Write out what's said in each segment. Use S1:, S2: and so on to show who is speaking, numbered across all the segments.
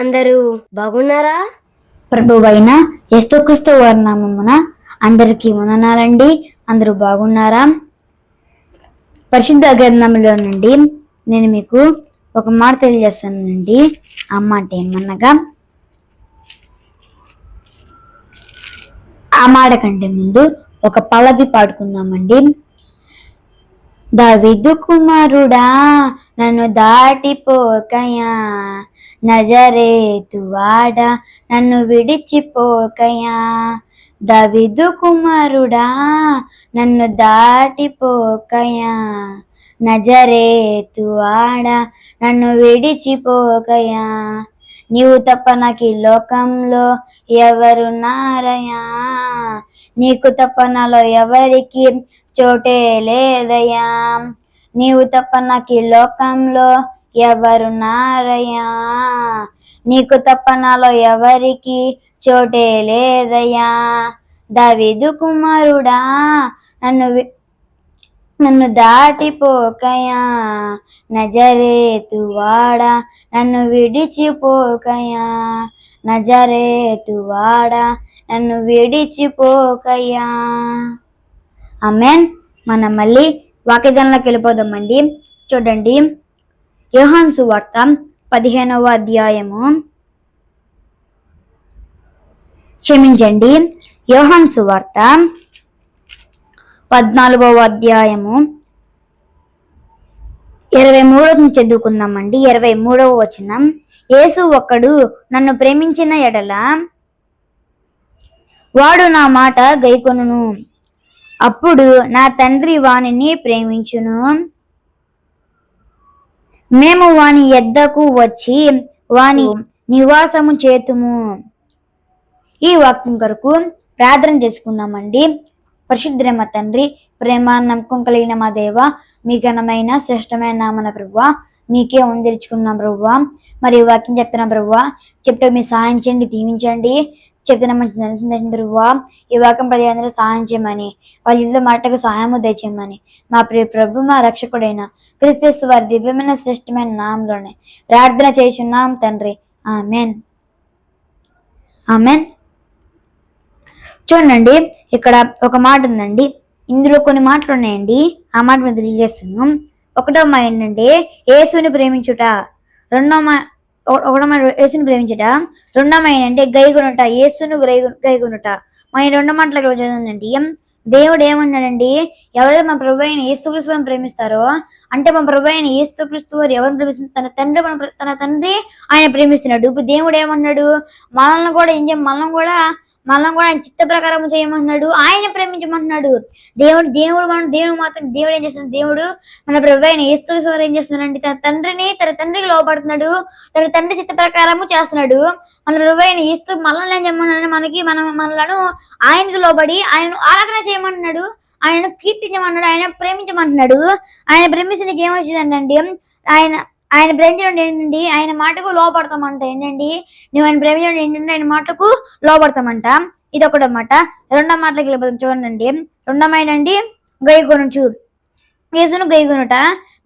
S1: అందరూ బాగున్నారా?
S2: ప్రభువైన యేసుక్రీస్తు వర్ణామమున అందరికీ వందనాలండి. అందరూ బాగున్నారా? పరిశుద్ధ గ్రంథంలో నుండి నేను మీకు ఒక మాట తెలియజేస్తానండి. ఆ మాట ఏమనగా ఆ మాట కంటే ముందు ఒక పల్లవి పాడుకుందామండి. దావిదు కుమారుడా నన్ను దాటిపోకయా నజరేతువాడా నన్ను విడిచిపోకయా దవిదు కుమారుడా నన్ను దాటిపోకయా నజరేతువాడా నన్ను విడిచిపోకయా నీవు తప్ప నాకు ఈ లోకంలో ఎవరున్నారయా నీకు తప్ప నాలో ఎవరికి చోటే లేదయా నీవు తప్ప నాకు ఈ లోకంలో ఎవరున్నారయ్యా? నీకు తప్ప నాలో ఎవరికి చోటే లేదయ్యా. దావిదు కుమారుడా నన్ను నన్ను దాటిపోకయా నజరేతు వాడా నన్ను విడిచిపోకయా నజరేతు వాడా నన్ను విడిచిపోకయా ఆమెన్. మనం మళ్ళీ వాక్యజనలకు వెళ్ళిపోదామండి. చూడండి. యోహాన్ సువార్త పదిహేనవ అధ్యాయము. క్షమించండి. యోహాన్ సువార్త పద్నాలుగవ అధ్యాయము. ఇరవై మూడవ చదువుకుందామండి. ఇరవై మూడవ వచనం. యేసు ఒక్కడు నన్ను ప్రేమించిన ఎడల వాడు నా మాట గైకొనును. అప్పుడు నా తండ్రి వానిని ప్రేమించును. మేము వాని ఎద్దకు వచ్చి వాని నివాసము చేతుము. ఈ వాక్యం కొరకు ప్రార్థన చేసుకుందామండి. పరిశుద్ధమ తండ్రి ప్రేమ నమ్మకం కలిగిన మా దేవ మీ ఘనమైన శ్రేష్టమైన నామన ప్రభువ మీకే వందిరుచుకున్నాం ప్రభువ. మరి ఈ వాక్యం చెప్తున్నాం ప్రభువ చెప్తే మీ సహాయం చేయండి దీవించండి. చెప్తున్న మంచి నడిచింది ప్రభువ ఈ వాక్యం ప్రతి అందరూ సహాయం చేయమని వాళ్ళ ఇంట్లో మాటకు సహాయం దయచేయమని మా ప్రియ ప్రభు మా రక్షకుడైన క్రిస్తు వారి దివ్యమైన శ్రేష్టమైన నామంలోనే ప్రార్థన చేస్తున్నాం తండ్రి. ఆమెన్. ఆమెన్. చూడండి ఇక్కడ ఒక మాట ఉందండి. ఇందులో కొన్ని మాటలు ఉన్నాయండి. ఆ మాట మీద తెలియజేస్తాను ఒకటో మా ఏంటంటే యేసుని ప్రేమించుట. రెండో మా ఒకటో మా యేసుని ప్రేమించుట. రెండో మా ఏంటంటే గైగునుట యేసును గై గైగునుట మా రెండో మాటలకు చదువుతుందండి దేవుడు ఏమన్నాడండి ఎవరైతే మా ప్రభు అయిన ఏస్తుక్రీస్తు ప్రేమిస్తారో అంటే మా ప్రభు అయిన ఏస్తుక్రీస్తు వారు ఎవరిని ప్రేమిస్తున్నారు? తన తండ్రి మన తన తండ్రి ఆయన ప్రేమిస్తున్నాడు. ఇప్పుడు దేవుడు ఏమన్నాడు? మనల్ని కూడా ఏం చేయం మనం కూడా మనం కూడా ఆయన చిత్త ప్రకారం చేయమంటున్నాడు ఆయన ప్రేమించమంటున్నాడు దేవుడు దేవుడు మనం దేవుడు మాత్రం దేవుడు ఏం చేస్తున్నాడు? దేవుడు మన ప్రభు ఆయన ఏస్తూ ఏం చేస్తున్నాడంటే తన తండ్రిని తన తండ్రికి లోపడుతున్నాడు తన తండ్రి చిత్త ప్రకారము చేస్తున్నాడు. మన ప్రభు ఆయన ఏస్తూ మనల్ని ఏం చేయమన్నాడు మనకి మనం మనలను ఆయనకు లోబడి ఆయన ఆరాధన చేయమంటున్నాడు ఆయన కీర్తించమన్నాడు ఆయన ప్రేమించమంటున్నాడు ఆయన ప్రేమించడానికి ఏమొచ్చిందండి ఆయన ఆయన ప్రేమించడం ఏంటండి ఆయన మాటకు లోపడతామంట ఏంటండి? నువ్వు ఆయన ప్రేమించడం ఏంటంటే ఆయన మాటకు లోపడతామంట ఇది ఒకటి అన్నమాట రెండో మాటలకి వెళ్ళిపోతాం చూడండి రెండమైనండి గై గైకొనొచ్చు యేసును గైకొనుట.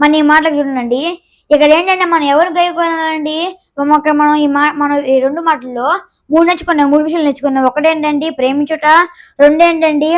S2: మన ఈ మాటలకు చూడండి ఇక్కడ ఏంటంటే మనం ఎవరు గైకొనాలండి? ఒక మనం ఈ మా మనం ఈ రెండు మాటల్లో మూడు నేర్చుకున్నాం మూడు విషయాలు నేర్చుకున్నాం. ఒకటేంటండి? ప్రేమించుట. రెండేంటండి?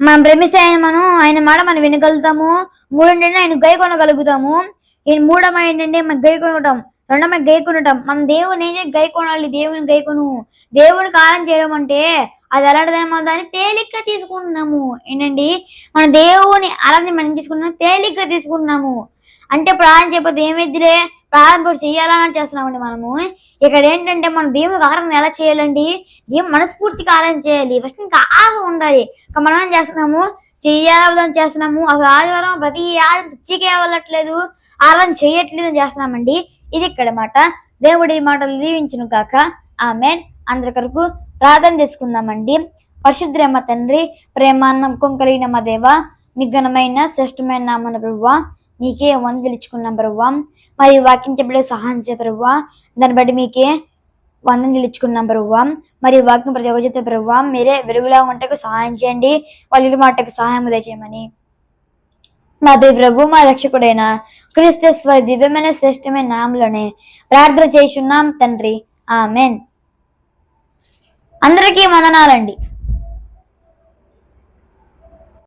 S2: మనం ప్రేమిస్తే ఆయన మనం ఆయన మాట మనం వినగలుగుతాము. మూడంటే ఆయన గై కొనగలుగుతాము. ఈయన మూడమ ఏంటంటే మనం గై కొనటం రెండమ గై కొనటం మనం దేవుని ఏం గై కొనాలి. దేవుని గై కొను. దేవుని కాలం చేయడం అంటే అది ఎలాంటిదేమో దాన్ని తేలిగ్గా తీసుకుంటున్నాము. ఏంటండి? మన దేవుని అలాంటి మనం తీసుకుంటున్నాం తేలిగ్గా తీసుకుంటున్నాము. అంటే ప్రార్థన చెప్పదు ఏమైద్దిలే ప్రారంభం చేయాలని చేస్తున్నామండి మనము. ఇక్కడ ఏంటంటే మనం దేవునికి ఆరాధన ఎలా చేయాలండి? దేవుని మనస్ఫూర్తిగా ఆరాధన చేయాలి. ఫస్ట్ ఇంకా ఆశ ఉండాలి. ఇంకా మనం ఏం చేస్తున్నాము? చెయ్యాలని చేస్తున్నాము. అసలు ఆదివారం ప్రతి ఆదివారం చచ్చికే వెళ్ళట్లేదు ఆరాధన చేయట్లేదు అని చేస్తున్నామండి. ఇది ఇక్కడ మాట. దేవుడి మాటలు దీవించును కాక ఆమె అందరి కొరకు ప్రార్థన చేసుకుందామండి. పరిశుద్ధ్రమ తండ్రి ప్రేమాన్నం కొంకలిగిన మా దేవ నిఘనమైన శ్రేష్టమైన నామన ప్రభువ మీకే వందలిచ్చుకున్నాం ప్రభువ. మరి వాక్యం చెప్పడానికి సహాయం చేయ ప్రభువా. దాన్ని బట్టి మీకే వందన నిలుచుకున్నాం ప్రభువా. మరి వాక్యం ప్రతి ఒక్క చేత ప్రభువా మీరే వెలుగులా ఉంటకు సహాయం చేయండి. వాళ్ళ మాటకు సహాయం దయచేయమని. మా ప్రియ ప్రభు మా రక్షకుడైన క్రీస్తస్వ దివ్యమైన శ్రేష్టమైన నామలోనే ప్రార్థన చేస్తున్నాం తండ్రి. ఆమెన్. అందరికీ వందనాలండి.